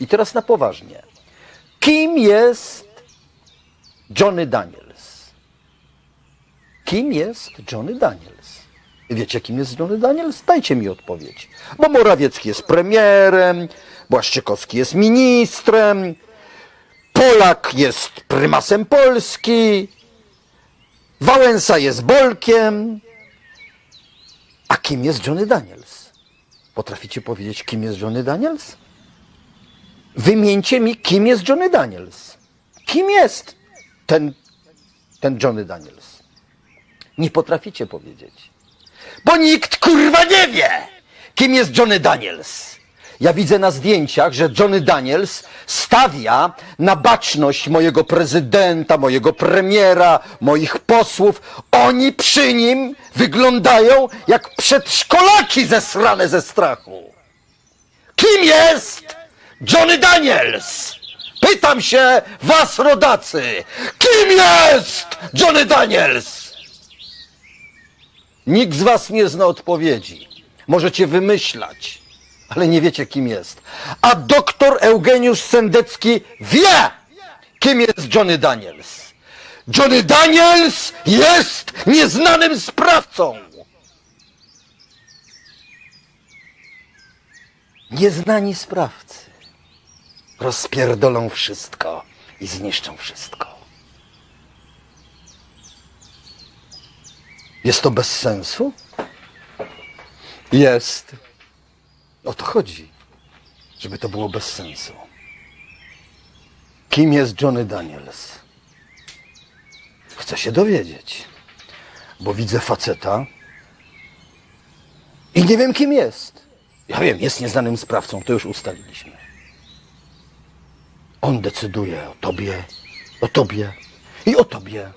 I teraz na poważnie. Kim jest Johnny Daniels? Kim jest Johnny Daniels? Wiecie, kim jest Johnny Daniels? Dajcie mi odpowiedź. Bo Morawiecki jest premierem, Błaszczykowski jest ministrem, Polak jest prymasem Polski, Wałęsa jest Bolkiem. A kim jest Johnny Daniels? Potraficie powiedzieć, kim jest Johnny Daniels? Wymieńcie mi, kim jest Johnny Daniels. Kim jest ten, ten Johnny Daniels? Nie potraficie powiedzieć. Bo nikt kurwa nie wie, kim jest Johnny Daniels. Ja widzę na zdjęciach, że Johnny Daniels stawia na baczność mojego prezydenta, mojego premiera, moich posłów. Oni przy nim wyglądają jak przedszkolaki zesrane ze strachu. Kim jest Johnny Daniels? Pytam się was, rodacy. Kim jest Johnny Daniels? Nikt z was nie zna odpowiedzi. Możecie wymyślać, ale nie wiecie, kim jest. A doktor Eugeniusz Sendecki wie, kim jest Johnny Daniels. Johnny Daniels jest nieznanym sprawcą. Nieznani sprawcy rozpierdolą wszystko i zniszczą wszystko. Jest to bez sensu? Jest. O to chodzi, żeby to było bez sensu. Kim jest Johnny Daniels? Chcę się dowiedzieć, bo widzę faceta i nie wiem, kim jest. Ja wiem, jest nieznanym sprawcą, to już ustaliliśmy. On decyduje o tobie, o tobie i o tobie.